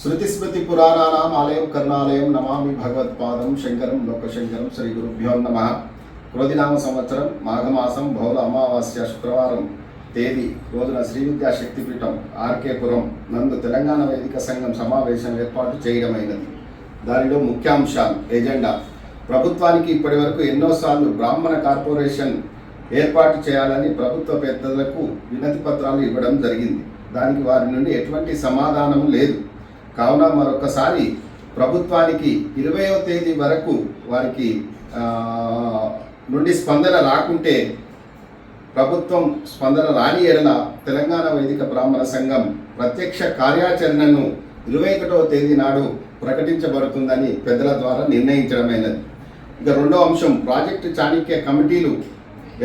శృతిస్మృతి పురాణానాం ఆలయం కర్ణాలయం నమామి భగవత్పాదం శంకరం లోకశంకరం శ్రీ గురుభ్యో నమ. క్రోధినామ సంవత్సరం మాఘమాసం బహుళ అమావాస్య శుక్రవారం తేదీ రోజున శ్రీ విద్యా శక్తిపీఠం ఆర్కేపురం నందు తెలంగాణ వేదిక సంఘం సమావేశం ఏర్పాటు చేయడమైనది. దానిలో ముఖ్యాంశాలు ఎజెండా. ప్రభుత్వానికి ఇప్పటివరకు ఎన్నోసార్లు బ్రాహ్మణ కార్పొరేషన్ ఏర్పాటు చేయాలని ప్రభుత్వ పెద్దలకు వినతి పత్రాలు ఇవ్వడం జరిగింది. దానికి వారి నుండి ఎటువంటి సమాధానం లేదు. కావున మరొకసారి ప్రభుత్వానికి ఇరవయో తేదీ వరకు వారికి నుండి స్పందన రాకుంటే ప్రభుత్వం స్పందన రాని ఎడల తెలంగాణ వేదిక బ్రాహ్మణ సంఘం ప్రత్యక్ష కార్యాచరణను ఇరవై ఒకటవ తేదీ నాడు ప్రకటించబడుతుందని పెద్దల ద్వారా నిర్ణయించడమైనది. ఇక రెండో అంశం ప్రాజెక్టు చాణక్య కమిటీలు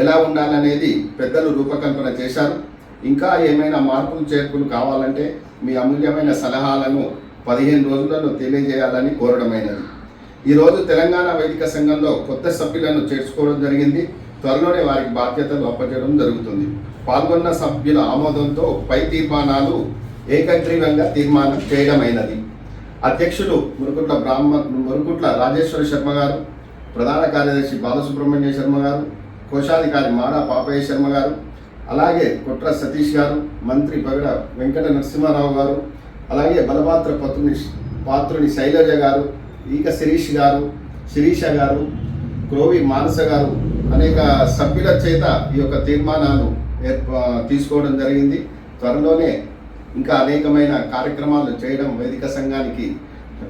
ఎలా ఉండాలనేది పెద్దలు రూపకల్పన చేశారు. ఇంకా ఏమైనా మార్పులు చేర్పులు కావాలంటే మీ అమూల్యమైన సలహాలను పదిహేను రోజులలో తెలియజేయాలని కోరడమైనది. ఈరోజు తెలంగాణ వైదిక సంఘంలో కొత్త సభ్యులను చేర్చుకోవడం జరిగింది. త్వరలోనే వారికి బాధ్యతలు అప్పచేయడం జరుగుతుంది. పాల్గొన్న సభ్యుల ఆమోదంతో పై తీర్మానాలు ఏకగ్రీవంగా తీర్మానం చేయడమైనది. అధ్యక్షులు మురుకుట్ల బ్రాహ్మ మురుకుట్ల రాజేశ్వర శర్మ గారు ప్రధాన కార్యదర్శి బాలసుబ్రహ్మణ్య శర్మ గారు కోశాధికారి మారా పాపయ్య శర్మ గారు అలాగే కుట్ర సతీష్ గారు మంత్రి పగడ వెంకట నరసింహారావు గారు అలాగే బలపాత్ర పత్రుని పాత్రుని శైలజ గారు ఈక శిరీష్ గారు శిరీష గారు క్రోవి మానస గారు అనేక సభ్యుల చేత ఈ యొక్క తీర్మానాలు ఏర్ప తీసుకోవడం జరిగింది. త్వరలోనే ఇంకా అనేకమైన కార్యక్రమాలు చేయడం వేదిక సంఘానికి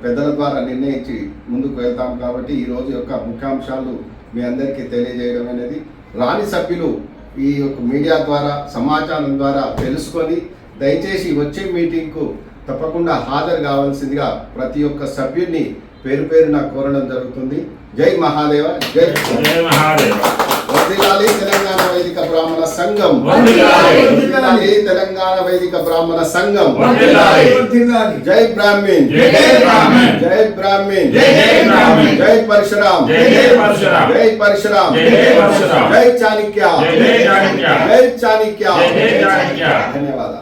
పెద్దల ద్వారా నిర్ణయించి ముందుకు వెళ్తాం కాబట్టి ఈ రోజు యొక్క ముఖ్యాంశాలు మీ అందరికీ తెలియజేయడం అనేది రాని సభ్యులు ఈ యొక్క మీడియా ద్వారా సమాచారం ద్వారా తెలుసుకొని దయచేసి వచ్చే మీటింగ్కు తప్పకుండా హాజరు కావాల్సిందిగా ప్రతి ఒక్క సభ్యుడిని పేరు పేరున కోరడం జరుగుతుంది. జై మహాదేవ జై జయ మహాదేవ వర్ధిల్లాలి తెలంగాణ వేదిక బ్రాహ్మణ సంఘం వర్ధిల్లాలి. వర్ధిల్లాలి తెలంగాణ వేదిక బ్రాహ్మణ సంఘం వర్ధిల్లాలి. జై బ్రాహ్మణ్ జై జై బ్రాహ్మణ్. జై బ్రాహ్మణ్ జై జై బ్రాహ్మణ్. జై పరశురామ్ జై జై పరశురామ్. జై పరశురామ్ జై జై పరశురామ్. జై చాణక్య జై జై చాణక్య. జై చాణక్య జై జై చాణక్య. ధన్యవాదాలు